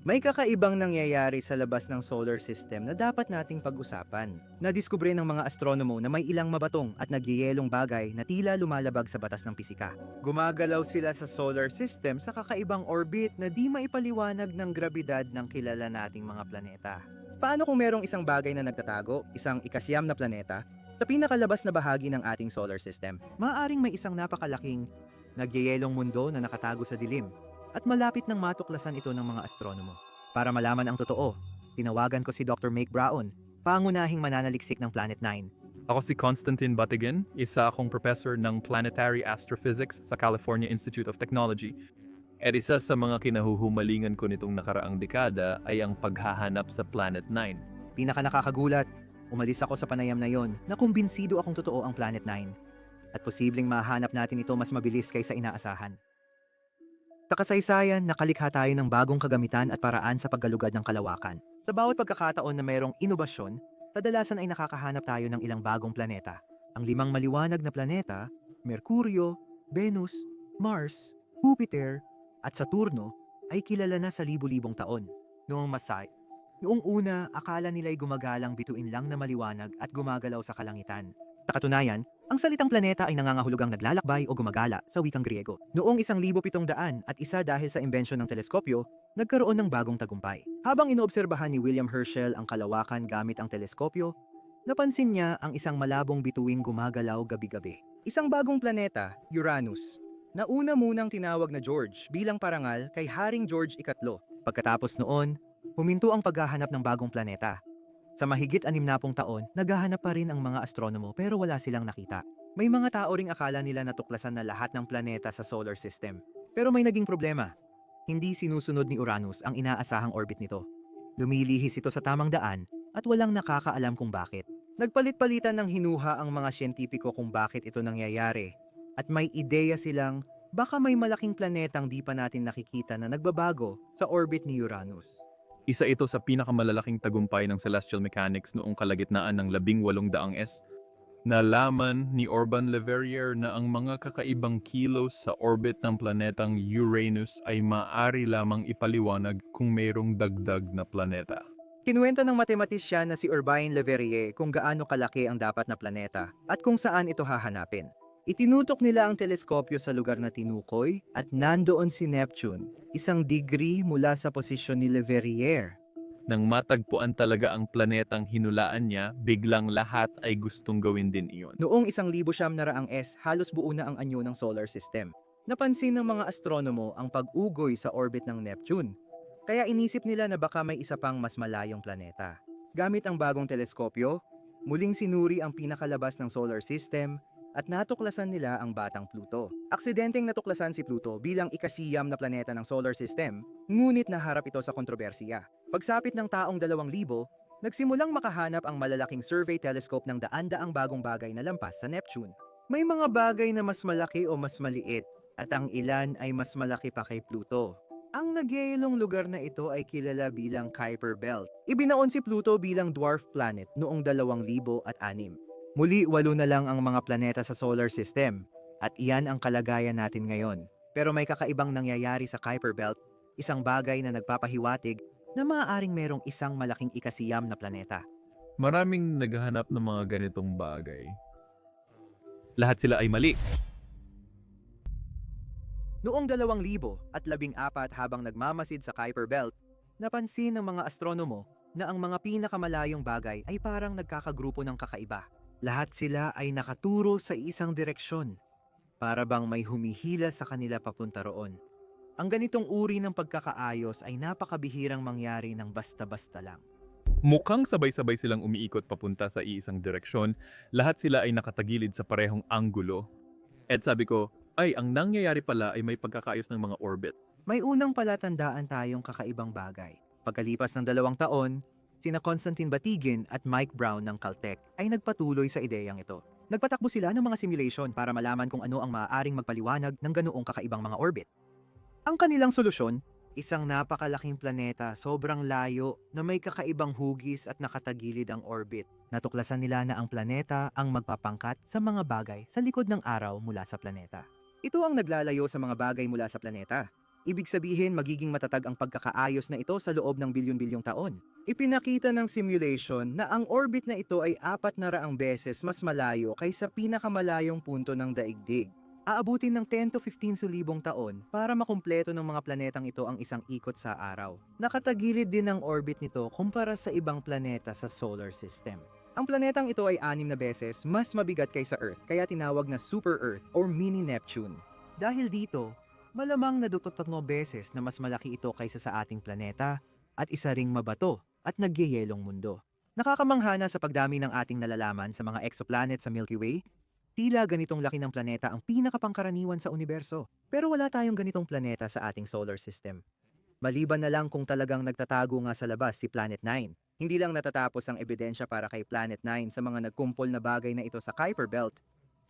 May kakaibang nangyayari sa labas ng solar system na dapat nating pag-usapan. Nadiskubre ng mga astronomo na may ilang mabatong at nagyayelong bagay na tila lumalabag sa batas ng pisika. Gumagalaw sila sa solar system sa kakaibang orbit na di maipaliwanag ng grabidad ng kilala nating mga planeta. Paano kung merong isang bagay na nagtatago, isang ikasyam na planeta, sa pinakalabas na bahagi ng ating solar system? Maaring may isang napakalaking, nagyayelong mundo na nakatago sa dilim, at malapit nang matuklasan ito ng mga astronomo. Para malaman ang totoo, tinawagan ko si Dr. Make Brown, pangunahing mananaliksik ng Planet 9. Ako si Constantine Batigan, isa akong professor ng Planetary Astrophysics sa California Institute of Technology. At isa sa mga kinahuhumalingan ko nitong nakaraang dekada ay ang paghahanap sa Planet 9. Pinaka nakakagulat, umalis ako sa panayam na yon na kumbinsido akong totoo ang Planet 9. At posibleng mahanap natin ito mas mabilis kaysa inaasahan. Sa kasaysayan, nakalikha tayo ng bagong kagamitan at paraan sa paggalugad ng kalawakan. Sa bawat pagkakataon na mayroong inobasyon, kadalasan ay nakakahanap tayo ng ilang bagong planeta. Ang limang maliwanag na planeta, Merkuryo, Venus, Mars, Jupiter, at Saturno ay kilala na sa libu-libong taon. Noong masay, noong una, akala nila'y gumagalang bituin lang na maliwanag at gumagalaw sa kalangitan. Sa katunayan, ang salitang planeta ay nangangahulugang naglalakbay o gumagala sa wikang Griego. Noong 1700 at isa dahil sa imbensyon ng teleskopyo, nagkaroon ng bagong tagumpay. Habang inoobserbahan ni William Herschel ang kalawakan gamit ang teleskopyo, napansin niya ang isang malabong bituing gumagalaw gabi-gabi. Isang bagong planeta, Uranus, na una munang tinawag na George bilang parangal kay Haring George Ikatlo. Pagkatapos noon, huminto ang paghahanap ng bagong planeta sa mahigit anim na pong taon, naghahanap pa rin ang mga astronomo pero wala silang nakita. May mga tao ring akala nila natuklasan na lahat ng planeta sa solar system. Pero may naging problema. Hindi sinusunod ni Uranus ang inaasahang orbit nito. Lumilihis ito sa tamang daan at walang nakakaalam kung bakit. Nagpalit-palitan ng hinuha ang mga siyentipiko kung bakit ito nangyayari. At may ideya silang baka may malaking planetang di pa natin nakikita na nagbabago sa orbit ni Uranus. Isa ito sa pinakamalalaking tagumpay ng celestial mechanics noong kalagitnaan ng labing walong daang S. Nalaman ni Urban Le Verrier na ang mga kakaibang kilos sa orbit ng planetang Uranus ay maaari lamang ipaliwanag kung mayroong dagdag na planeta. Kinuwenta ng matematisyan na si Urbain Le Verrier kung gaano kalaki ang dapat na planeta at kung saan ito hahanapin. Itinutok nila ang teleskopyo sa lugar na tinukoy at nandoon si Neptune, isang degree mula sa posisyon ni Le Verrier. Nang matagpuan talaga ang planetang hinulaan niya, biglang lahat ay gustong gawin din iyon. Noong isang libo siyam na raang S, halos buo na ang anyo ng solar system. Napansin ng mga astronomo ang pag-ugoy sa orbit ng Neptune. Kaya inisip nila na baka may isa pang mas malayong planeta. Gamit ang bagong teleskopyo, muling sinuri ang pinakalabas ng solar system at natuklasan nila ang batang Pluto. Aksidenteng natuklasan si Pluto bilang ikasiyam na planeta ng solar system, ngunit naharap ito sa kontrobersiya. Pagsapit ng taong 2,000, nagsimulang makahanap ang malalaking survey telescope ng daan-daang bagong bagay na lampas sa Neptune. May mga bagay na mas malaki o mas maliit, at ang ilan ay mas malaki pa kay Pluto. Ang nagyayelong lugar na ito ay kilala bilang Kuiper Belt. Ibinaon si Pluto bilang dwarf planet noong 2006. Muli, walo na lang ang mga planeta sa solar system at iyan ang kalagayan natin ngayon. Pero may kakaibang nangyayari sa Kuiper Belt, isang bagay na nagpapahiwatig na maaaring merong isang malaking ikasiyam na planeta. Maraming naghahanap ng mga ganitong bagay. Lahat sila ay mali. Noong 2000 at labing apat habang nagmamasid sa Kuiper Belt, napansin ng mga astronomo na ang mga pinakamalayong bagay ay parang nagkakagrupo ng kakaiba. Lahat sila ay nakaturo sa isang direksyon, para bang may humihila sa kanila papunta roon. Ang ganitong uri ng pagkakaayos ay napakabihirang mangyari ng basta-basta lang. Mukhang sabay-sabay silang umiikot papunta sa iisang direksyon, lahat sila ay nakatagilid sa parehong anggulo. At sabi ko, ay ang nangyayari pala ay may pagkakaayos ng mga orbit. May unang palatandaan tayong kakaibang bagay. Pagkalipas ng dalawang taon, sina Constantine Batigin at Mike Brown ng Caltech ay nagpatuloy sa ideyang ito. Nagpatakbo sila ng mga simulation para malaman kung ano ang maaaring magpaliwanag ng ganoong kakaibang mga orbit. Ang kanilang solusyon, isang napakalaking planeta sobrang layo na may kakaibang hugis at nakatagilid ang orbit. Natuklasan nila na ang planeta ang magpapangkat sa mga bagay sa likod ng araw mula sa planeta. Ito ang naglalayo sa mga bagay mula sa planeta. Ibig sabihin magiging matatag ang pagkakaayos na ito sa loob ng bilyon-bilyong taon. Ipinakita ng simulation na ang orbit na ito ay apat na raang beses mas malayo kaysa pinakamalayong punto ng daigdig. Aabutin ng 10 to 15 sulibong taon para makumpleto ng mga planetang ito ang isang ikot sa araw. Nakatagilid din ang orbit nito kumpara sa ibang planeta sa solar system. Ang planetang ito ay anim na beses mas mabigat kaysa Earth kaya tinawag na Super Earth or Mini Neptune. Dahil dito, malamang na tatlo beses na mas malaki ito kaysa sa ating planeta at isa ring mabato at nagyeyelong mundo. Nakakamangha na sa pagdami ng ating nalalaman sa mga exoplanet sa Milky Way, tila ganitong laki ng planeta ang pinakapangkaraniwan sa universo. Pero wala tayong ganitong planeta sa ating solar system. Maliban na lang kung talagang nagtatago nga sa labas si Planet 9. Hindi lang natatapos ang ebidensya para kay Planet 9 sa mga nagkumpol na bagay na ito sa Kuiper Belt.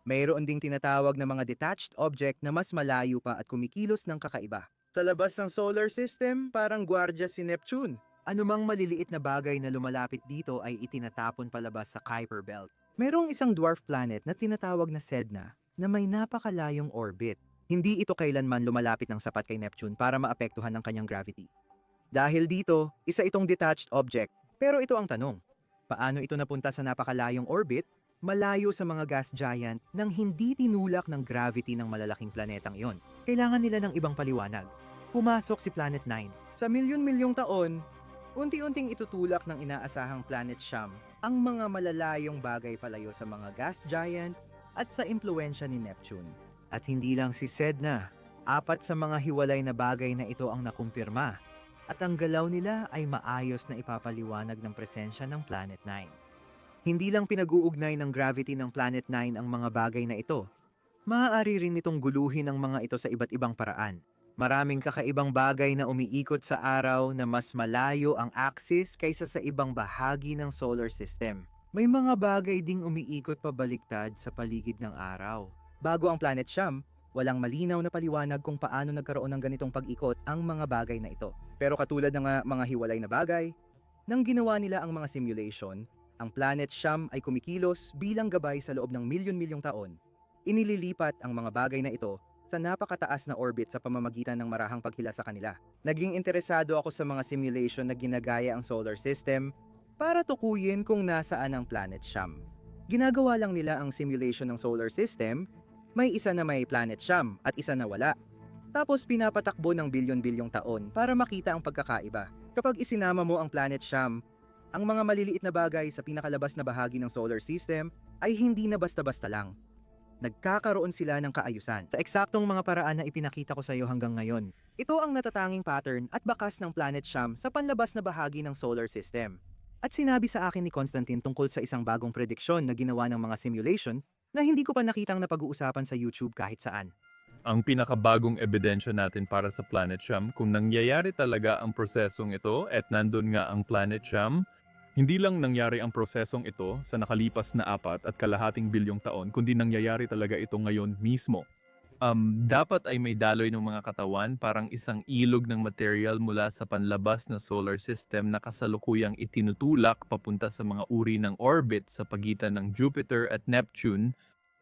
Mayroon ding tinatawag na mga detached object na mas malayo pa at kumikilos ng kakaiba. Sa labas ng solar system, parang gwardya si Neptune. Anumang maliliit na bagay na lumalapit dito ay itinatapon palabas sa Kuiper Belt. Merong isang dwarf planet na tinatawag na Sedna na may napakalayong orbit. Hindi ito kailanman lumalapit ng sapat kay Neptune para maapektuhan ng kanyang gravity. Dahil dito, isa itong detached object. Pero ito ang tanong, paano ito napunta sa napakalayong orbit, malayo sa mga gas giant nang hindi tinulak ng gravity ng malalaking planetang iyon? Kailangan nila ng ibang paliwanag. Pumasok si Planet 9. Sa milyon-milyong taon, unti-unting itutulak ng inaasahang Planet Sham ang mga malalayong bagay palayo sa mga gas giant at sa impluensya ni Neptune. At hindi lang si Sedna, apat sa mga hiwalay na bagay na ito ang nakumpirma at ang galaw nila ay maayos na ipapaliwanag ng presensya ng Planet 9. Hindi lang pinag-uugnay ng gravity ng Planet 9 ang mga bagay na ito. Maaari rin itong guluhin ang mga ito sa iba't ibang paraan. Maraming kakaibang bagay na umiikot sa araw na mas malayo ang axis kaysa sa ibang bahagi ng solar system. May mga bagay ding umiikot pabaliktad sa paligid ng araw. Bago ang Planet Sham, walang malinaw na paliwanag kung paano nagkaroon ng ganitong pag-ikot ang mga bagay na ito. Pero katulad ng ah, mga hiwalay na bagay, nang ginawa nila ang mga simulation, ang Planet Sham ay kumikilos bilang gabay sa loob ng milyon-milyong taon. Inililipat ang mga bagay na ito sa napakataas na orbit sa pamamagitan ng marahang paghila sa kanila. Naging interesado ako sa mga simulation na ginagaya ang solar system para tukuyin kung nasaan ang Planet Sham. Ginagawa lang nila ang simulation ng solar system, may isa na may Planet Sham at isa na wala. Tapos pinapatakbo ng bilyon-bilyong taon para makita ang pagkakaiba. Kapag isinama mo ang Planet Sham, ang mga maliliit na bagay sa pinakalabas na bahagi ng solar system ay hindi na basta-basta lang. Nagkakaroon sila ng kaayusan sa eksaktong mga paraan na ipinakita ko sa iyo hanggang ngayon. Ito ang natatanging pattern at bakas ng Planet Sham sa panlabas na bahagi ng solar system. At sinabi sa akin ni Constantine tungkol sa isang bagong prediksyon na ginawa ng mga simulation na hindi ko pa nakitang napag-uusapan sa YouTube kahit saan. Ang pinakabagong ebidensya natin para sa Planet Sham kung nangyayari talaga ang prosesong ito at nandun nga ang Planet Sham, hindi lang nangyari ang prosesong ito sa nakalipas na apat at kalahating bilyong taon, kundi nangyayari talaga ito ngayon mismo. Um, dapat ay may daloy ng mga katawan parang isang ilog ng material mula sa panlabas na solar system na kasalukuyang itinutulak papunta sa mga uri ng orbit sa pagitan ng Jupiter at Neptune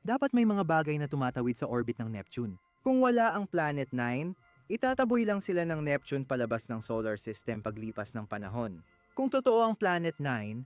Dapat may mga bagay na tumatawid sa orbit ng Neptune. Kung wala ang Planet 9, itataboy lang sila ng Neptune palabas ng solar system paglipas ng panahon. Kung totoo ang Planet 9,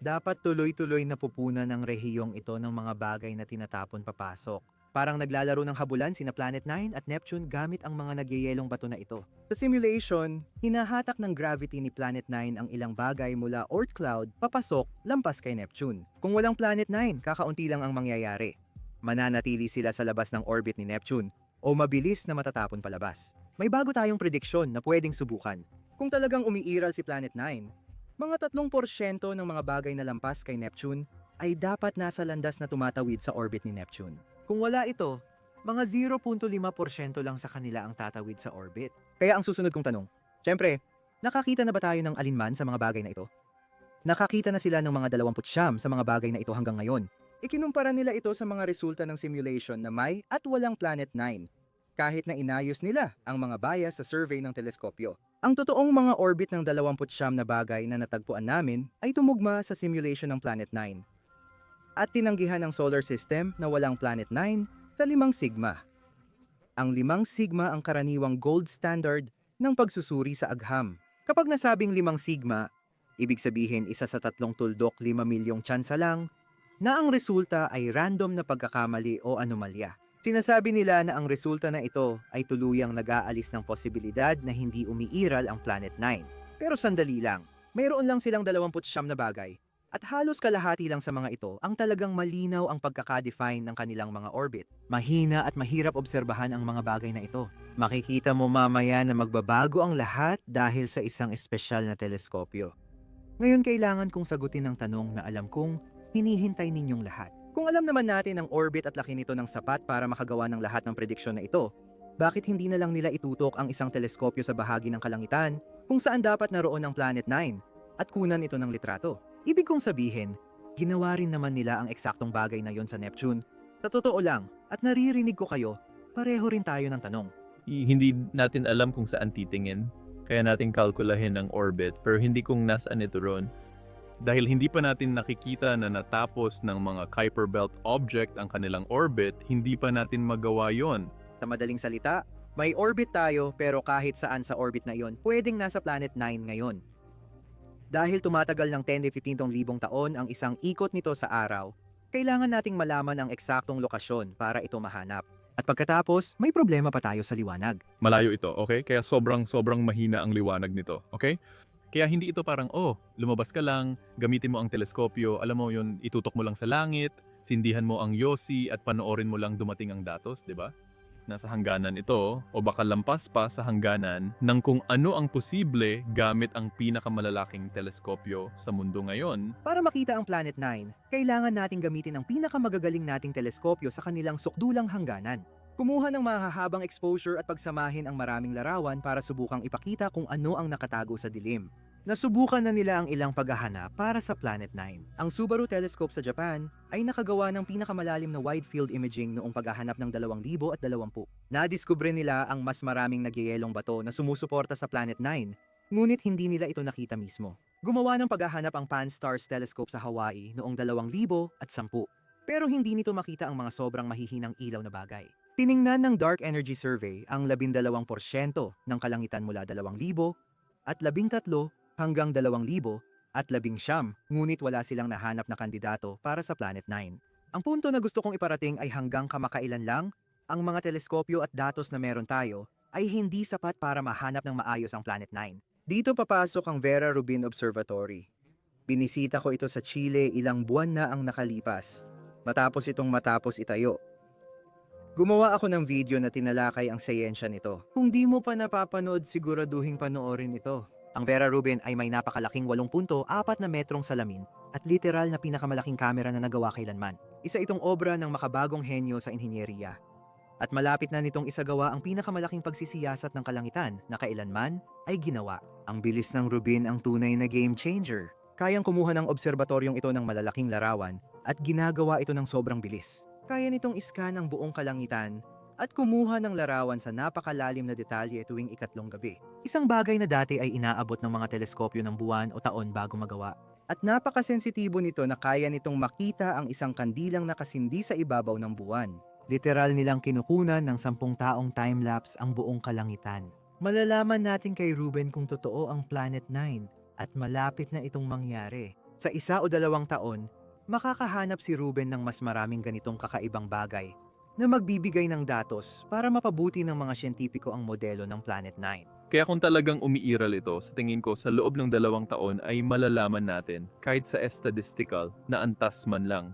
dapat tuloy-tuloy na pupunan ng rehiyong ito ng mga bagay na tinatapon papasok. Parang naglalaro ng habulan sina Planet 9 at Neptune gamit ang mga nagyeyelong bato na ito. Sa simulation, hinahatak ng gravity ni Planet 9 ang ilang bagay mula Oort cloud papasok lampas kay Neptune. Kung walang Planet 9, kakaunti lang ang mangyayari. Mananatili sila sa labas ng orbit ni Neptune o mabilis na matatapon palabas. May bago tayong prediksyon na pwedeng subukan. Kung talagang umiiral si Planet 9, mga 3% ng mga bagay na lampas kay Neptune ay dapat nasa landas na tumatawid sa orbit ni Neptune. Kung wala ito, mga 0.5% lang sa kanila ang tatawid sa orbit. Kaya ang susunod kong tanong, syempre, nakakita na ba tayo ng alinman sa mga bagay na ito? Nakakita na sila ng mga 29 sa mga bagay na ito hanggang ngayon. Ikinumpara nila ito sa mga resulta ng simulation na may at walang Planet 9, kahit na inayos nila ang mga bias sa survey ng teleskopyo. Ang totoong mga orbit ng 29 na bagay na natagpuan namin ay tumugma sa simulation ng Planet 9 at tinanggihan ng solar system na walang Planet 9 sa limang sigma. Ang limang sigma ang karaniwang gold standard ng pagsusuri sa agham. Kapag nasabing limang sigma, ibig sabihin isa sa tatlong tuldok lima milyong tsansa lang na ang resulta ay random na pagkakamali o anomalya. Sinasabi nila na ang resulta na ito ay tuluyang nag-aalis ng posibilidad na hindi umiiral ang Planet 9. Pero sandali lang, mayroon lang silang 29 na bagay at halos kalahati lang sa mga ito ang talagang malinaw ang pagkakadefine ng kanilang mga orbit. Mahina at mahirap obserbahan ang mga bagay na ito. Makikita mo mamaya na magbabago ang lahat dahil sa isang espesyal na teleskopyo. Ngayon kailangan kong sagutin ang tanong na alam kong hinihintay ninyong lahat. Kung alam naman natin ang orbit at laki nito ng sapat para makagawa ng lahat ng prediksyon na ito, bakit hindi na lang nila itutok ang isang teleskopyo sa bahagi ng kalangitan kung saan dapat naroon ang Planet 9 at kunan ito ng litrato? Ibig kong sabihin, ginawa rin naman nila ang eksaktong bagay na yon sa Neptune. Sa totoo lang, at naririnig ko kayo, pareho rin tayo ng tanong. Hindi natin alam kung saan titingin. Kaya natin kalkulahin ang orbit pero hindi kung nasaan ito ron. Dahil hindi pa natin nakikita na natapos ng mga Kuiper Belt object ang kanilang orbit, hindi pa natin magawa yon. Sa madaling salita, may orbit tayo pero kahit saan sa orbit na iyon, pwedeng nasa Planet 9 ngayon. Dahil tumatagal ng 10 to 15 libong taon ang isang ikot nito sa araw, kailangan nating malaman ang eksaktong lokasyon para ito mahanap. At pagkatapos, may problema pa tayo sa liwanag. Malayo ito, okay? Kaya sobrang sobrang mahina ang liwanag nito, okay? Kaya hindi ito parang, oh, lumabas ka lang, gamitin mo ang teleskopyo, alam mo yun, itutok mo lang sa langit, sindihan mo ang yosi at panoorin mo lang dumating ang datos, di ba? Nasa hangganan ito, o baka lampas pa sa hangganan ng kung ano ang posible gamit ang pinakamalalaking teleskopyo sa mundo ngayon. Para makita ang Planet 9, kailangan nating gamitin ang pinakamagagaling nating teleskopyo sa kanilang sukdulang hangganan. Kumuha ng mahahabang exposure at pagsamahin ang maraming larawan para subukang ipakita kung ano ang nakatago sa dilim. Nasubukan na nila ang ilang paghahanap para sa Planet 9. Ang Subaru Telescope sa Japan ay nakagawa ng pinakamalalim na wide field imaging noong paghahanap ng 2020. Nadiskubre nila ang mas maraming nagyayelong bato na sumusuporta sa Planet 9, ngunit hindi nila ito nakita mismo. Gumawa ng paghahanap ang Pan-STARRS Telescope sa Hawaii noong 2010 pero hindi nito makita ang mga sobrang mahihinang ilaw na bagay. Tiningnan ng Dark Energy Survey ang 12% ng kalangitan mula 2,000 at 13 hanggang 2,000 at 11 ngunit wala silang nahanap na kandidato para sa Planet 9. Ang punto na gusto kong iparating ay hanggang kamakailan lang, ang mga teleskopyo at datos na meron tayo ay hindi sapat para mahanap ng maayos ang Planet 9. Dito papasok ang Vera Rubin Observatory. Binisita ko ito sa Chile ilang buwan na ang nakalipas. Matapos itong matapos itayo. Gumawa ako ng video na tinalakay ang sayensya nito. Kung di mo pa napapanood, siguraduhin panoorin ito. Ang Vera Rubin ay may napakalaking 8.4 na metrong salamin at literal na pinakamalaking kamera na nagawa kailanman. Isa itong obra ng makabagong henyo sa inhinyeriya. At malapit na nitong isagawa ang pinakamalaking pagsisiyasat ng kalangitan na kailanman ay ginawa. Ang bilis ng Rubin ang tunay na game changer. Kayang kumuha ng obserbatoryong ito ng malalaking larawan at ginagawa ito ng sobrang bilis. Kaya nitong iskan ang buong kalangitan at kumuha ng larawan sa napakalalim na detalye tuwing ikatlong gabi. Isang bagay na dati ay inaabot ng mga teleskopyo ng buwan o taon bago magawa. At napakasensitibo nito na kaya nitong makita ang isang kandilang nakasindi sa ibabaw ng buwan. Literal nilang kinukunan ng sampung taong time-lapse ang buong kalangitan. Malalaman natin kay Ruben kung totoo ang Planet 9 at malapit na itong mangyari. Sa isa o dalawang taon, makakahanap si Ruben ng mas maraming ganitong kakaibang bagay na magbibigay ng datos para mapabuti ng mga siyentipiko ang modelo ng Planet 9. Kaya kung talagang umiiral ito, sa tingin ko sa loob ng dalawang taon ay malalaman natin, kahit sa estadistikal, na antas man lang.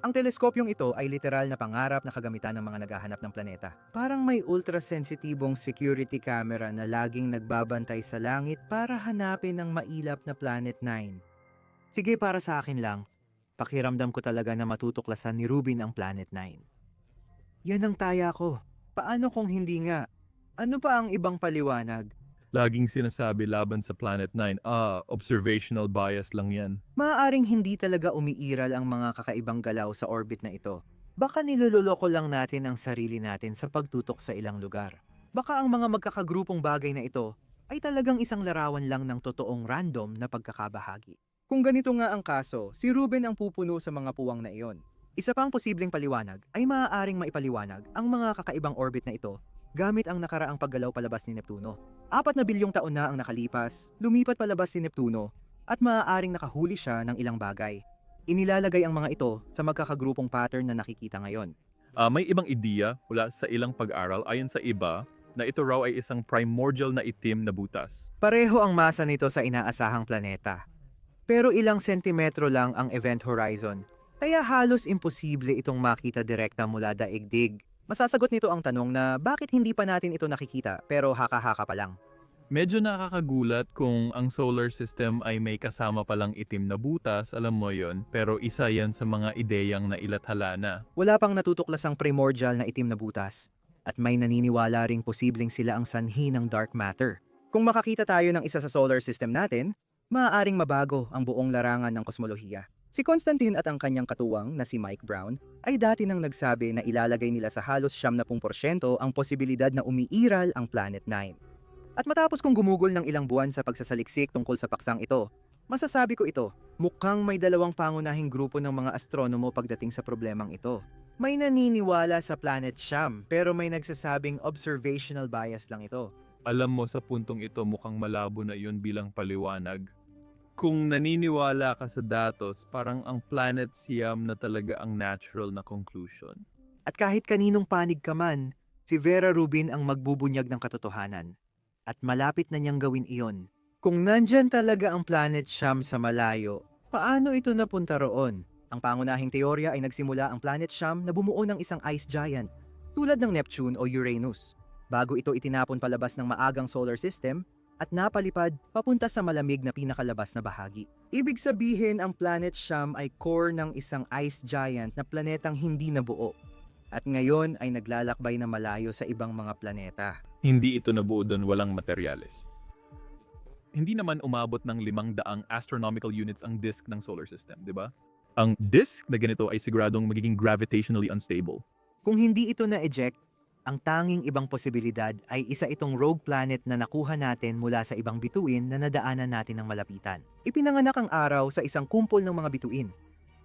Ang teleskopyong ito ay literal na pangarap na kagamitan ng mga naghahanap ng planeta. Parang may ultra-sensitibong security camera na laging nagbabantay sa langit para hanapin ang mailap na Planet 9. Sige para sa akin lang, pakiramdam ko talaga na matutuklasan ni Rubin ang Planet 9. Yan ang taya ko. Paano kung hindi nga? Ano pa ang ibang paliwanag? Laging sinasabi laban sa Planet 9, ah, observational bias lang yan. Maaaring hindi talaga umiiral ang mga kakaibang galaw sa orbit na ito. Baka nilololoko lang natin ang sarili natin sa pagtutok sa ilang lugar. Baka ang mga magkakagrupong bagay na ito ay talagang isang larawan lang ng totoong random na pagkakabahagi. Kung ganito nga ang kaso, si Ruben ang pupuno sa mga puwang na iyon. Isa pang posibleng paliwanag ay maaaring maipaliwanag ang mga kakaibang orbit na ito gamit ang nakaraang paggalaw palabas ni Neptuno. Apat na bilyong taon na ang nakalipas, lumipat palabas si Neptuno at maaaring nakahuli siya ng ilang bagay. Inilalagay ang mga ito sa magkakagrupong pattern na nakikita ngayon. Ah, may ibang ideya mula sa ilang pag-aral ayon sa iba na ito raw ay isang primordial na itim na butas. Pareho ang masa nito sa inaasahang planeta. Pero ilang sentimetro lang ang event horizon, kaya halos imposible itong makita direkta mula daigdig. Masasagot nito ang tanong na bakit hindi pa natin ito nakikita pero haka-haka pa lang. Medyo nakakagulat kung ang solar system ay may kasama palang itim na butas, alam mo yon, pero isa yan sa mga ideyang nailathala na. Wala pang natutuklasang primordial na itim na butas. At may naniniwala ring posibleng sila ang sanhi ng dark matter. Kung makakita tayo ng isa sa solar system natin, maaaring mabago ang buong larangan ng kosmolohiya. Si Constantine at ang kanyang katuwang na si Mike Brown ay dati nang nagsabi na ilalagay nila sa halos 70% ang posibilidad na umiiral ang Planet 9. At matapos kong gumugol ng ilang buwan sa pagsasaliksik tungkol sa paksang ito, masasabi ko ito, mukhang may dalawang pangunahing grupo ng mga astronomo pagdating sa problemang ito. May naniniwala sa Planet Sham pero may nagsasabing observational bias lang ito. Alam mo sa puntong ito mukhang malabo na yun bilang paliwanag. Kung naniniwala ka sa datos, parang ang planet siyam na talaga ang natural na conclusion. At kahit kaninong panig ka man, si Vera Rubin ang magbubunyag ng katotohanan. At malapit na niyang gawin iyon. Kung nandyan talaga ang planet Sham sa malayo, paano ito napunta roon? Ang pangunahing teorya ay nagsimula ang planet Sham na bumuo ng isang ice giant, tulad ng Neptune o Uranus, bago ito itinapon palabas ng maagang solar system at napalipad papunta sa malamig na pinakalabas na bahagi. Ibig sabihin ang planet Sham ay core ng isang ice giant na planetang hindi nabuo at ngayon ay naglalakbay na malayo sa ibang mga planeta. Hindi ito nabuo doon walang materyales. Hindi naman umabot ng limang daang astronomical units ang disk ng solar system, di ba? Ang disk na ganito ay siguradong magiging gravitationally unstable. Kung hindi ito na-eject, ang tanging ibang posibilidad ay isa itong rogue planet na nakuha natin mula sa ibang bituin na nadaanan natin ng malapitan. Ipinanganak ang araw sa isang kumpol ng mga bituin.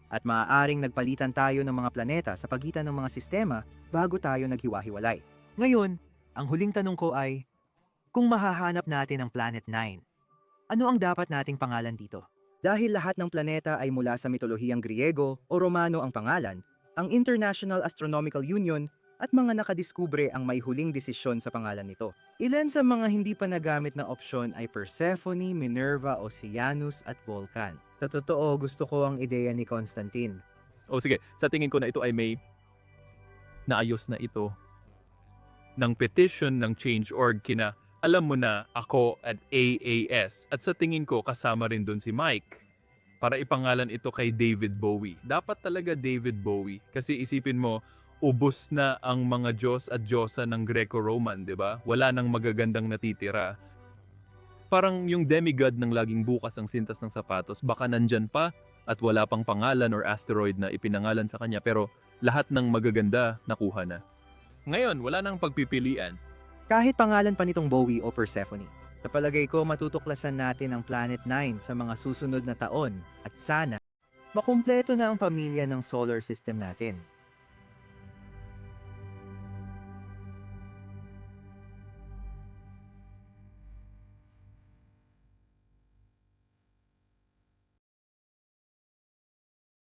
At maaaring nagpalitan tayo ng mga planeta sa pagitan ng mga sistema bago tayo naghiwa-hiwalay. Ngayon, ang huling tanong ko ay, kung mahahanap natin ang Planet 9, ano ang dapat nating pangalan dito? Dahil lahat ng planeta ay mula sa mitolohiyang Griego o Romano ang pangalan, ang International Astronomical Union at mga nakadiskubre ang may huling desisyon sa pangalan nito. Ilan sa mga hindi pa nagamit na opsyon ay Persephone, Minerva, Oceanus at Vulcan. Sa totoo, gusto ko ang ideya ni Constantine. O sige, sa tingin ko na ito ay may naayos na ito ng petition ng Change.org kina alam mo na ako at AAS at sa tingin ko kasama rin doon si Mike para ipangalan ito kay David Bowie. Dapat talaga David Bowie kasi isipin mo ubos na ang mga Diyos at Diyosa ng Greco-Roman, 'di ba? Wala nang magagandang natitira. Parang yung demigod ng laging bukas ang sintas ng sapatos, baka nandyan pa at wala pang pangalan or asteroid na ipinangalan sa kanya pero lahat ng magaganda nakuha na. Ngayon, wala nang pagpipilian. Kahit pangalan pa nitong Bowie o Persephone. Sa palagay ko, matutuklasan natin ang Planet 9 sa mga susunod na taon at sana makumpleto na ang pamilya ng solar system natin.